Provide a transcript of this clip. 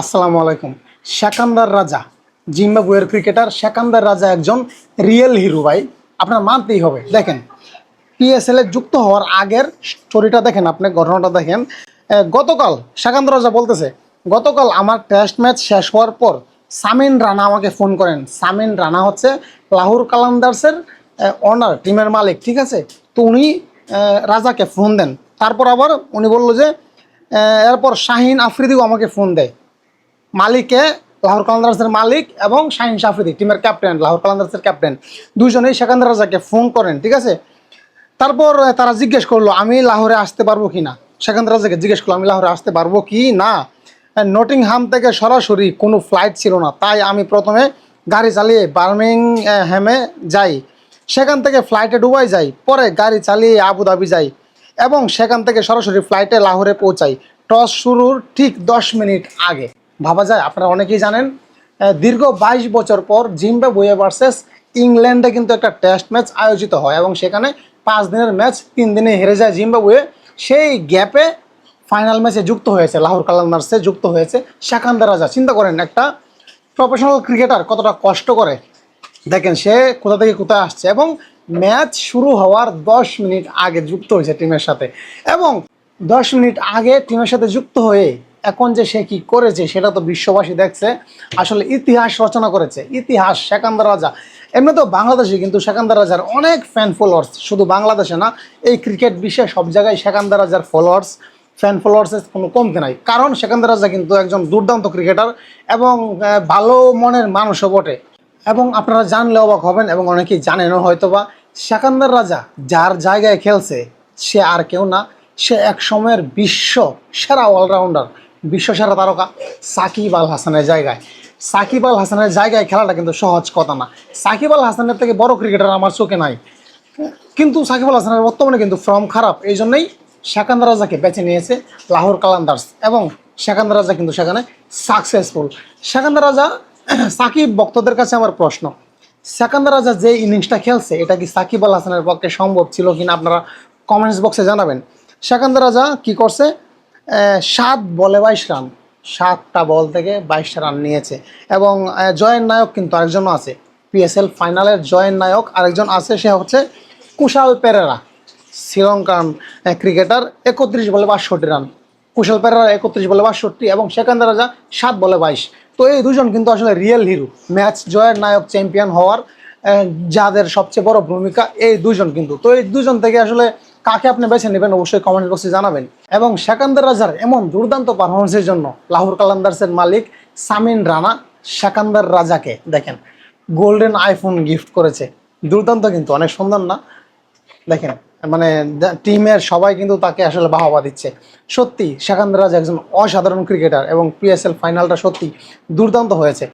আসসালামু আলাইকুম। সেকান্দার রাজা, জিম্বাবুয়ের ক্রিকেটার সেকান্দার রাজা একজন রিয়েল হিরো ভাই। আপনার মানতেই হবে। দেখেন পিএসএল এ যুক্ত হওয়ার আগের স্টোরিটা দেখেন আপনি, ঘটনাটা দেখেন। গতকাল সেকান্দার রাজা বলতেছে, গতকাল আমার টেস্ট ম্যাচ শেষ হওয়ার পর সামিন রানা আমাকে ফোন করেন। সামিন রানা হচ্ছে লাহোর কালান্দার্সের অনার টিমের মালিক, ঠিক আছে? তো উনি রাজাকে ফোন দেন। তারপর আবার উনি বলল যে এরপর শাহিন আফ্রিদিও আমাকে ফোন দেয়। মালিকে লাহোর কালান্দার্সের মালিক এবং শাহিন আফ্রিদি টিমের ক্যাপ্টেন লাহোর কালান্দার্সের ক্যাপ্টেন দুজনেই সেকান্দার রাজাকে ফোন করেন, ঠিক আছে? তারপর তারা জিজ্ঞেস করল, আমি লাহোরে আসতে পারব কি না? সেকান্দার রাজাকে জিজ্ঞেস করল, আমি লাহোরে আসতে পারব কি না? নটিংহাম থেকে সরাসরি কোনো ফ্লাইট ছিল না, তাই আমি প্রথমে গাড়ি চালিয়ে বার্মিং হ্যামে যাই। সেখান থেকে ফ্লাইটে ডুবাই যাই, পরে গাড়ি চালিয়ে আবুধাবি যাই এবং সেখান থেকে সরাসরি ফ্লাইটে লাহোরে পৌঁছাই। টস শুরুর ঠিক দশ মিনিট আগে। ভাবা যায়। আপনারা অনেকেই জানেন দীর্ঘ বাইশ বছর পর জিম্বাবুয়ে ভার্সেস ইংল্যান্ডে কিন্তু একটা টেস্ট ম্যাচ আয়োজিত হয় এবং সেখানে পাঁচ দিনের ম্যাচ, তিন দিনে হেরে যায় জিম্বাবুয়ে। সেই গ্যাপে ফাইনাল ম্যাচে যুক্ত হয়েছে, লাহোর কালান্দার্সে যুক্ত হয়েছে শাকান্দার রাজা। চিন্তা করেন, একটা প্রফেশনাল ক্রিকেটার কতটা কষ্ট করে? দেখেন, সে কোথা থেকে কোথায় আসছে এবং ম্যাচ শুরু হওয়ার দশ মিনিট আগে যুক্ত হয়েছে টিমের সাথে এবং দশ মিনিট আগে টিমের সাথে যুক্ত হয়ে এখন যে সে কি করেছে সেটা তো বিশ্ববাসী দেখছে। আসলে ইতিহাস রচনা করেছে। ইতিহাস, সেকান্দার রাজা। এমনি তো বাংলাদেশে কিন্তু সেকান্দার রাজার অনেক ফ্যান ফলোয়ার্স শুধু বাংলাদেশে না, এই ক্রিকেট বিশ্বে সব জায়গায় সেকান্দার রাজার ফলোয়ার্স ফ্যান ফলোয়ার্সের কোনো কমতি নাই। কারণ সেকান্দার রাজা কিন্তু একজন দুর্দান্ত ক্রিকেটার এবং ভালো মনের মানুষও বটে। এবং আপনারা জানলে অবাক হবেন এবং অনেকেই জানেনও হয়তো বা সেকান্দার রাজা যার জায়গায় খেলছে, সে আর কেউ না। সে এক সময়ের বিশ্ব, সেরা অলরাউন্ডার বিশ্ব সেরা তারকা সাকিব আল হাসানের জায়গায়। সাকিব আল হাসানের জায়গায় খেলাটা কিন্তু সহজ কথা না। সাকিব আল হাসানের থেকে বড় ক্রিকেটার আমার চোখে নাই। কিন্তু সাকিব আল হাসানের বর্তমানে কিন্তু ফর্ম খারাপ। এই জন্যই সেকান্দার রাজাকে বেছে নিয়েছে লাহোর কালান্দার্স এবং সেকান্দার রাজা কিন্তু সেখানে সাকসেসফুল সেকান্দার রাজা, সাকিব ভক্তদের কাছে আমার প্রশ্ন। সেকান্দার রাজা যে ইনিংসটা খেলছে, এটা কি সাকিব আল হাসানের পক্ষে সম্ভব ছিল কিনা আপনারা কমেন্টস বক্সে জানাবেন। সেকান্দার রাজা কি করছে? সাত বলে বাইশ রান। সাতটা বল থেকে বাইশটা রান নিয়েছে। এবং জয়ের নায়ক কিন্তু আরেকজনও আছে। পিএসএল ফাইনালের জয়ের নায়ক আরেকজন আছে, সে হচ্ছে কুশাল পেরেরা। শ্রীলঙ্কান ক্রিকেটার, একত্রিশ বলে বাষট্টি রান। কুশাল পেরেরা একত্রিশ বলে বাষট্টি এবং সেকান্দার রাজা সাত বলে বাইশ। তো এই দুজন কিন্তু আসলে রিয়েল হিরো ম্যাচ জয়ের নায়ক চ্যাম্পিয়ন হওয়ার যাদের সবচেয়ে বড় ভূমিকা এই দুজন কিন্তু। তো এই দুজন থেকে আসলে কাকে আপনি বেছে নেবেন অবশ্যই কমেন্ট বক্সে জানাবেন। এবং সেকান্দার রাজার এমন দুর্দান্ত পারফরমেন্সের জন্য লাহোর কালান্দার্সের মালিক সামিন রানা সেকান্দার রাজাকে দেখেন গোল্ডেন আইফোন গিফট করেছে। দুর্দান্ত কিন্তু, অনেক সুন্দর না? দেখেন মানে টিমের সবাই কিন্তু তাকে আসলে বাহবা দিচ্ছে। সত্যি, সেকান্দার রাজা একজন অসাধারণ ক্রিকেটার এবং পিএসএল ফাইনালটা সত্যি দুর্দান্ত হয়েছে।